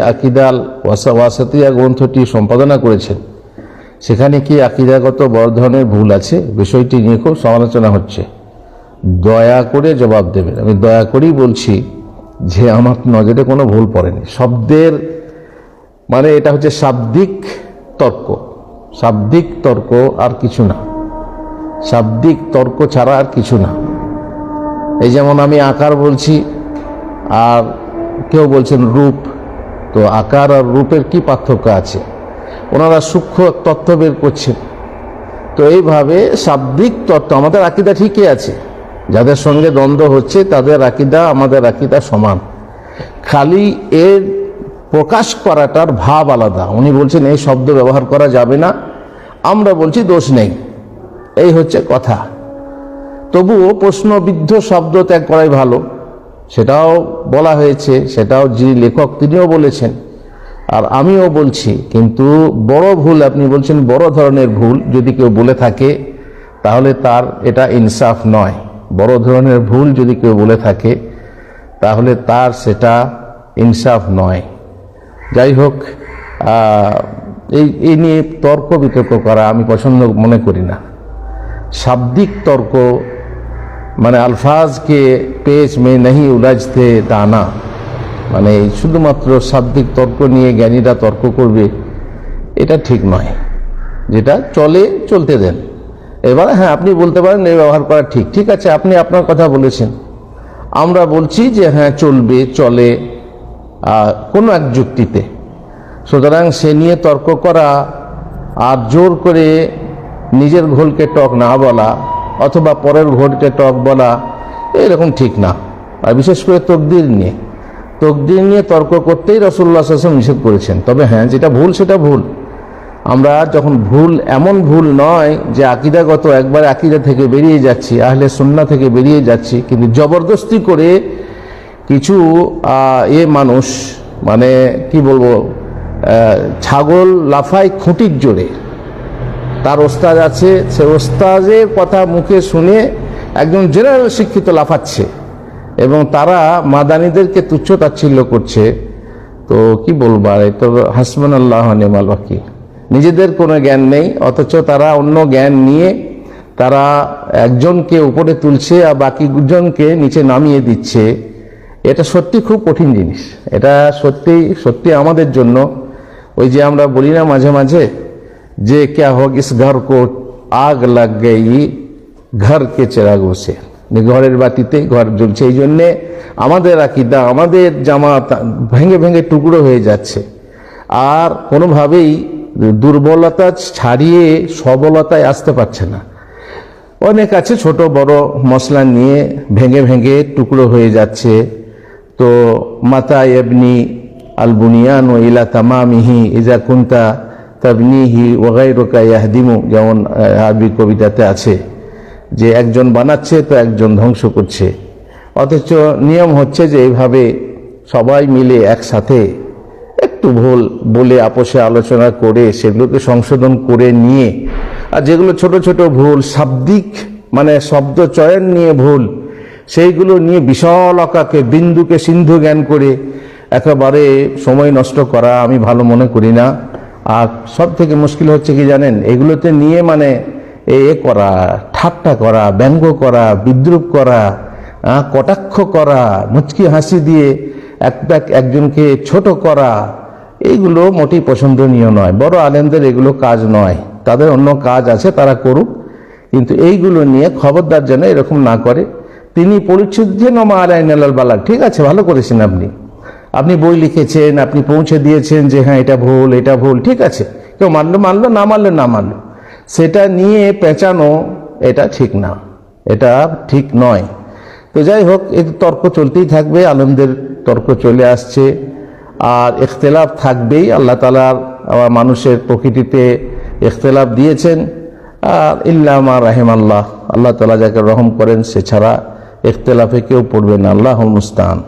আকিদাল ওয়াসা, ওয়াসাতিয়া গ্রন্থটি সম্পাদনা করেছেন। সেখানে কি আকিদাগত বড় ধরনের ভুল আছে? বিষয়টি নিয়ে খুব সমালোচনা হচ্ছে। দয়া করে জবাব দেবেন। আমি দয়া করেই বলছি যে আমার নজরে কোনো ভুল পড়েনি। শব্দের মানে এটা হচ্ছে শাব্দিক তর্ক। শাব্দিক তর্ক আর কিছু না। শাব্দিক তর্ক ছাড়া আর কিছু না। এই যেমন আমি আকার বলছি আর কেউ বলছেন রূপ। তো আকার আর রূপের কি পার্থক্য আছে? ওনারা সূক্ষ্ম তথ্য বের করছেন। তো এইভাবে শাব্দিক তত্ত্ব আমাদের আকিদা ঠিকই আছে। যাদের সঙ্গে দ্বন্দ্ব হচ্ছে, তাদের আকিদা, আমাদের আকিদা সমান। খালি এর প্রকাশ করাটার ভাব আলাদা। উনি বলছেন, এই শব্দ ব্যবহার করা যাবে না। আমরা বলছি, দোষ নেই। এই হচ্ছে কথা। তবুও প্রশ্নবিদ্ধ শব্দ ত্যাগ করাই ভালো। সেটাও বলা হয়েছে, সেটাও যিনি লেখক তিনিও বলেছেন। আর আমিও বলছি, কিন্তু বড় ভুল, আপনি বলছেন বড় ধরনের ভুল, যদি কেউ বলে থাকে, তাহলে তার এটা ইনসাফ নয়। বড় ধরনের ভুল যদি কেউ বলে থাকে, তাহলে তার সেটা ইনসাফ নয়। যাই হোক এই এই নিয়ে তর্ক বিতর্ক করা আমি পছন্দ মনে করি না। শাব্দিক তর্ক মানে আলফাজকে পেজ মে নাহি উলাজতে দানা। মানে শুধুমাত্র শাব্দিক তর্ক নিয়ে জ্ঞানীরা তর্ক করবে, এটা ঠিক নয়। যেটা চলে, চলতে দেন। এবার হ্যাঁ আপনি বলতে পারেন এই ব্যবহার করা ঠিক। ঠিক আছে, আপনি আপনার কথা বলেছেন। আমরা বলছি যে হ্যাঁ চলবে, চলে কোনো এক যুক্তিতে। সুতরাং সে নিয়ে তর্ক করা আর জোর করে নিজের ঘোলকে টক না বলা অথবা পরের ঘোলকে টক বলা এরকম ঠিক না। আর বিশেষ করে তকদির নিয়ে। তকদির নিয়ে তর্ক করতেই রসুল্লাহ আসলাম নিষেধ করেছেন। তবে হ্যাঁ যেটা ভুল সেটা ভুল। আমরা যখন ভুল, এমন ভুল নয় যে আকিদাগত একবার আকিদা থেকে বেরিয়ে যাচ্ছি, আহলে সুন্না থেকে বেরিয়ে যাচ্ছি, কিন্তু জবরদস্তি করে কিছু এ মানুষ মানে কি বলব ছাগল লাফায় খুঁটির জোরে। তার ওস্তাদ আছে, সে ওস্তাদের কথা মুখে শুনে একজন জেনারেল শিক্ষিত লাফাচ্ছে এবং তারা মাদানীদেরকে তুচ্ছ তাচ্ছিল্য করছে। তো কি বলব আর তো হাসমান আল্লাহ নেমাল বাকি নিজেদের কোনো জ্ঞান নেই, অথচ তারা অন্য জ্ঞান নিয়ে তারা একজনকে উপরে তুলছে আর বাকি জনকে নিচে নামিয়ে দিচ্ছে। এটা সত্যি খুব কঠিন জিনিস। এটা সত্যি সত্যি আমাদের জন্য। ওই যে আমরা বলি না মাঝে মাঝে যে ক্যা হোক ইস ঘর কো আগ লাগ গেই ঘর কে চেরাগো সে ঘরের বাতিতে ঘর জ্বলছে এই জন্যে আমাদের আকিদা আমাদের জামাত ভেঙে ভেঙে টুকরো হয়ে যাচ্ছে আর কোনোভাবেই দুর্বলতা ছাড়িয়ে সবলতায় আসতে পারছে না অনেক আছে ছোট বড় মশলা নিয়ে ভেঙে ভেঙে টুকরো হয়ে যাচ্ছে তো মাতা এবনি আলবুনিয়ান ও ইলা তামামিহি ইজা কুন্তা তাবনিহি ওগাইরোকা ইয়াহদিমু, যেমন আরবি কবিতাতে আছে, যে একজন বানাচ্ছে তো একজন ধ্বংস করছে। অথচ নিয়ম হচ্ছে যে এইভাবে সবাই মিলে একসাথে একটু ভুল বলে আপোষে আলোচনা করে সেগুলোকে সংশোধন করে নিয়ে, আর যেগুলো ছোট ছোট ভুল, শাব্দিক মানে শব্দ চয়ন নিয়ে ভুল, সেইগুলো নিয়ে বিশাল আকাকে বিন্দুকে সিন্ধু জ্ঞান করে, একেবারে সময় নষ্ট করা আমি ভালো মনে করি না। আর সব থেকে মুশকিল হচ্ছে কি জানেন? এগুলোতে নিয়ে মানে এ করা, ঠাট্টা করা, ব্যঙ্গ করা, বিদ্রুপ করা কটাক্ষ করা, মুচকি হাসি দিয়ে এক একটা একজনকে ছোট করা, এইগুলো মোটেই পছন্দনীয় নয়। বড় আলেমদের এগুলো কাজ নয়। তাদের অন্য কাজ আছে, তারা করুক। কিন্তু এইগুলো নিয়ে খবরদার যেন এরকম না করে। তিনি পরিচ্ছুদ্ধে নমা আলাইন বালা ঠিক আছে, ভালো করেছেন আপনি। আপনি বই লিখেছেন, আপনি পৌঁছে দিয়েছেন যে হ্যাঁ এটা ভুল এটা ভুল, ঠিক আছে। কেউ মানলো মানলো, না মানলো না মানলো। সেটা নিয়ে পেঁচানো, এটা ঠিক না। এটা ঠিক নয়। তো যাই হোক এই তর্ক চলতেই থাকবে, আলমদের তর্ক চলে আসছে। আর ইখতলাফ থাকবেই, আল্লাহ তালার মানুষের প্রকৃতিতে ইখতলাফ দিয়েছেন। আর ইল্লামা রাহিম আল্লাহ আল্লাহ তালা যাকে রহম করেন, সে ছাড়া ইখতলাফে কেউ পড়বে না। আল্লাহ মুস্তান